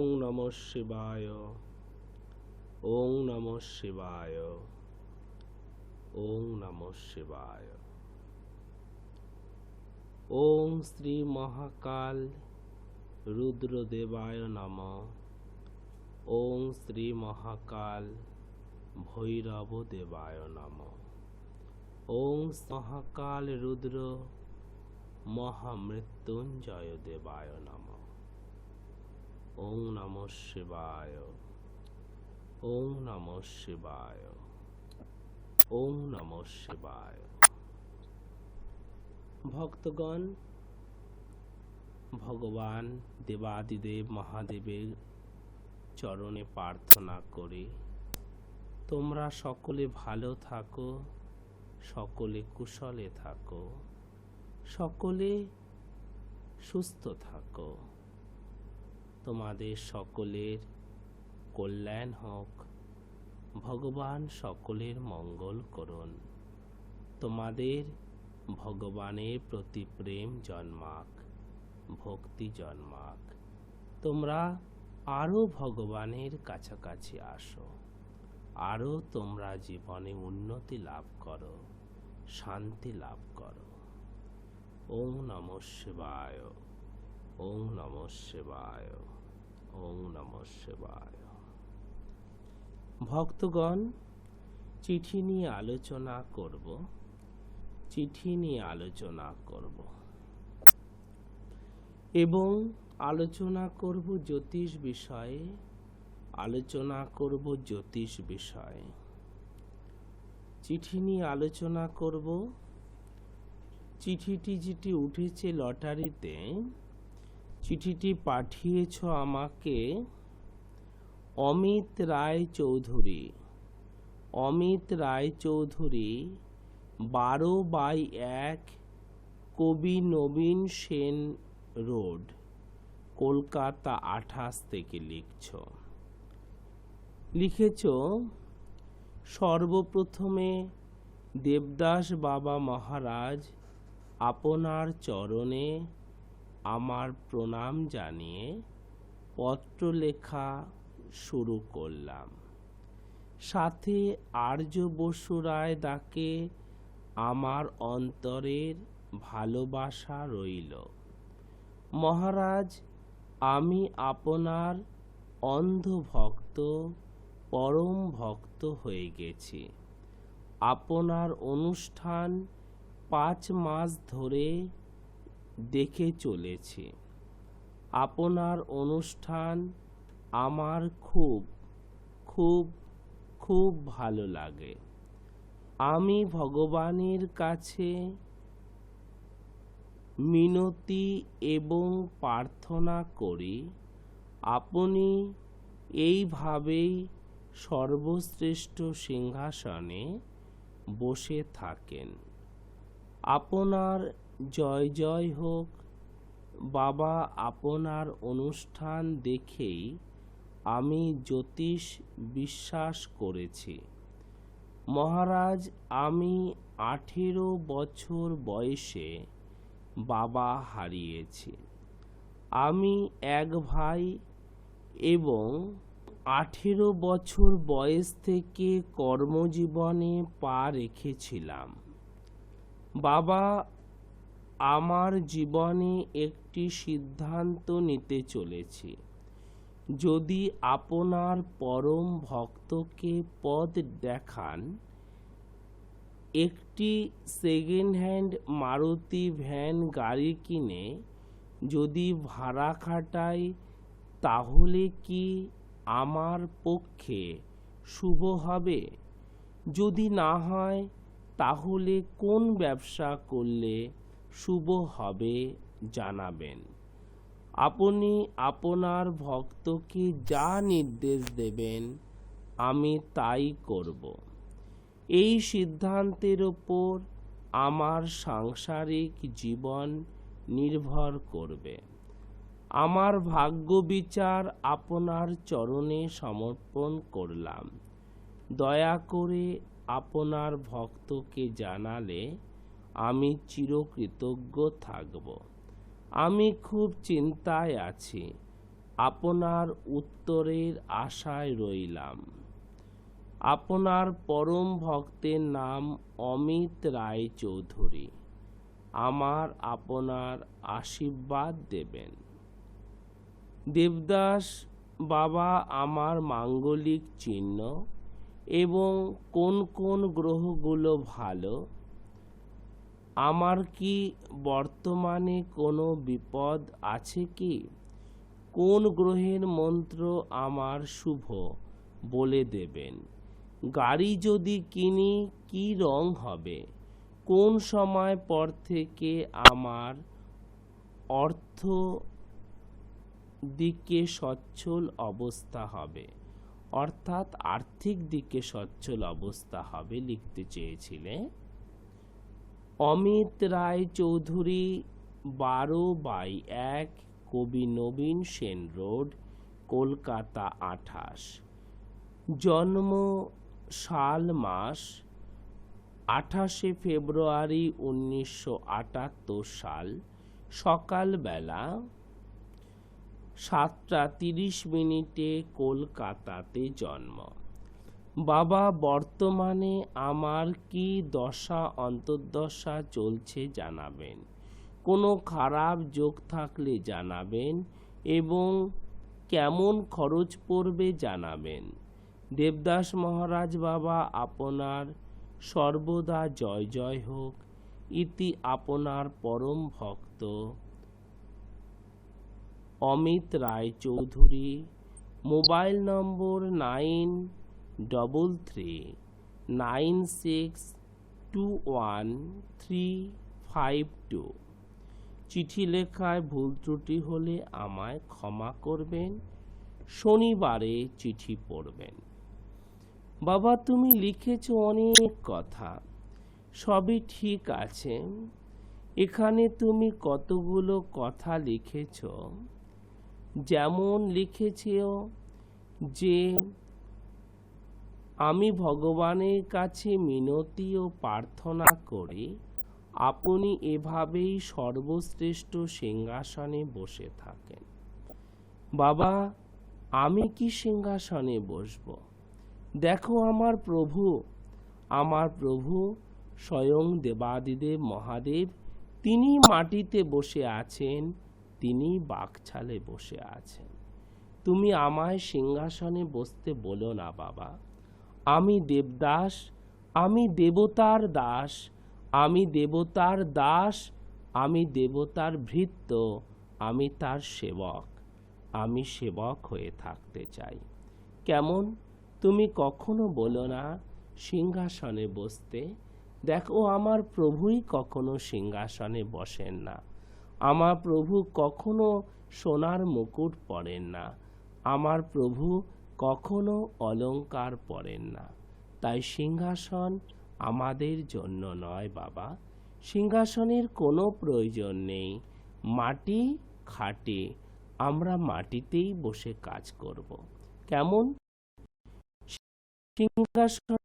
ওং নম শিবায়। ওং নম শিবায়। ওং নম শিবায়। ওং শ্রী মহাকাল রুদ্রদেবায় নম। ওং শ্রী মহাকাল ভৈরব দেবায় নম। ওং মহাকাল রুদ্র মহামৃত্যুঞ্জয় দেবায় নম। ওং নম শিবায়। ওং নম শিবায়। ওং নম শিবায়। ভক্তগণ, ভগবান দেবাদিদেব মহাদেবের চরণে প্রার্থনা করি, তোমরা সকলে ভালো থাকো, সকলে কুশলে থাকো, সকলে সুস্থ থাকো। তোমাদের সকলের কল্যাণ হোক। ভগবান সকলের মঙ্গল করুন। তোমাদের ভগবানের প্রতি প্রেম জন্মাক, ভক্তি জন্মাক। তোমরা আরও ভগবানের কাছাকাছি আসো। আরও তোমরা জীবনে উন্নতি লাভ করো, শান্তি লাভ করো। ওং নম শিবায় ওং নম শিবায়। ওং নম শিবায়। ভক্তগণ, চিঠি নিয়ে আলোচনা করব। চিঠি নিয়ে আলোচনা করব। এবং আলোচনা করব জ্যোতিষ বিষয়ে, আলোচনা করব জ্যোতিষ বিষয়ে। চিঠি নিয়ে আলোচনা করব। চিঠিটি যেটি উঠেছে লটারিতে চিঠিটি পাঠিয়েছ আমাকে, অমিত রায় চৌধুরী। অমিত রায় চৌধুরী, বারো বাই এক কবি নবীন সেন রোড, কলকাতা আঠাশ থেকে লিখছ। লিখেছ, সর্বপ্রথমে দেবদাস বাবা মহারাজ, আপনার চরণে আমার প্রণাম জানিয়ে পত্র লেখা শুরু করলাম। সাথে আর্য বসু রায় ডাকে আমার অন্তরের ভালোবাসা রইল। মহারাজ, আমি আপনার অন্ধ ভক্ত পরম ভক্ত হয়ে গেছি। আপনার অনুষ্ঠান পাঁচ মাস ধরে দেখে চলেছি। আপনার অনুষ্ঠান আমার খুব খুব খুব ভালো লাগে। আমি ভগবানের কাছে মিনতি এবং প্রার্থনা করি, আপনি এইভাবেই সর্বশ্রেষ্ঠ সিংহাসনে বসে থাকেন। আপনার জয় জয় হোক। বাবা, আপনার অনুষ্ঠান দেখেই আমি জ্যোতিষ বিশ্বাস করেছি। মহারাজ, আমি আঠেরো বছর বয়সে বাবা হারিয়েছি। আমি এক ভাই এবং আঠেরো বছর বয়স থেকে কর্মজীবনে পা রেখেছিলাম। বাবা আমার জীবনে একটি সিদ্ধান্ত নিতে চলেছি। যদি আপনার পরম ভক্তকে পদ দেখান, একটি সেকেন্ড হ্যান্ড মারুতি ভ্যান গাড়ি কিনে যদি ভাড়া খাটাই, তাহলে কি আমার পক্ষে শুভ হবে? যদি না হয়, তাহলে কোন ব্যবসা করলে শুভ হবে জানাবেন। আপনি আপনার ভক্তকে যা নির্দেশ দেবেন, আমি তাই করব। এই সিদ্ধান্তের ওপর আমার সাংসারিক জীবন নির্ভর করবে। আমার ভাগ্য বিচার আপনার চরণে সমর্পণ করলাম। দয়া করে আপনার ভক্তকে জানালে আমি চিরকৃতজ্ঞ থাকব। আমি খুব চিন্তায় আছি। আপনার উত্তরের আশায় রইলাম। আপনার পরম ভক্তের নাম অমিত রায় চৌধুরী। আমার আপনার আশীর্বাদ দেবেন। দেবদাস বাবা আমার মাঙ্গলিক চিহ্ন এবং কোন কোন গ্রহগুলো ভালো আমার কি বর্তমানে কোনো বিপদ আছে কি? কোন গ্রহের মন্ত্র আমার শুভ বলে দেবেন? গাড়ি যদি কিনি, কি রং হবে? কোন সময় পর থেকে আমার অর্থ দিকে সচ্ছল অবস্থা হবে? অর্থাৎ আর্থিক দিকে সচ্ছল অবস্থা হবে লিখতে চেয়েছিলেন অমিত রায় চৌধুরী, বারো বাই এক, কবি নবীন সেন রোড, কলকাতা আঠাশ। জন্ম সাল মাস, আঠাশে ফেব্রুয়ারি উনিশশো আটাত্তর সাল, সকালবেলা সাতটা তিরিশ মিনিটে কলকাতাতে জন্ম। বাবা, বর্তমানে আমার কি দশা, অন্তর্দশা চলছে জানাবেন। কোনো খারাপ যোগ থাকলে জানাবেন এবং কেমন খরচ পড়বে জানাবেন। দেবদাস মহারাজ বাবা, আপনার সর্বদা জয় জয় হোক, ইতি আপনার পরম ভক্ত। Amit Roy Chowdhury mobile number nine double three nine six two one three five two চিঠি লেখায় ভুল ত্রুটি হলে আমায় ক্ষমা করবেন। শনিবারে চিঠি পড়বেন। বাবা, তুমি লিখেছ অনেক কথা। সবই ঠিক আছে। এখানে তুমি কতগুলো কথা লিখেছ? যেমন লিখেছেও যে আমি ভগবানের কাছে মিনতি ও প্রার্থনা করি, আপনি এভাবেই সর্বশ্রেষ্ঠ সিংহাসনে বসে থাকেন। বাবা, আমি কি সিংহাসনে বসবো? দেখো আমার প্রভু। আমার প্রভু স্বয়ং দেবাদিদেব মহাদেব, তিনি মাটিতে বসে আছেন, তিনি বাকছালে বসে আছেন। তুমি আমায় সিংহাসনে বসতে বলো না বাবা। আমি দেবদাস, আমি দেবতার দাস, আমি দেবতার দাস, আমি দেবতার ভৃত্য, আমি তার সেবক, আমি সেবক হয়ে থাকতে চাই। কেমন? তুমি কখনো বলো না সিংহাসনে বসতে। দেখো, আমার প্রভুই কখনো সিংহাসনে বসেন না। আমার প্রভু কখনো সোনার মুকুট পরেন না। আমার প্রভু কখনো অলংকার পরেন না। তাই সিংহাসন আমাদের জন্য নয় বাবা। সিংহাসনের কোনো প্রয়োজন নেই। মাটি খাটে, আমরা মাটিতেই বসে কাজ করব। কেমন? সিংহাসন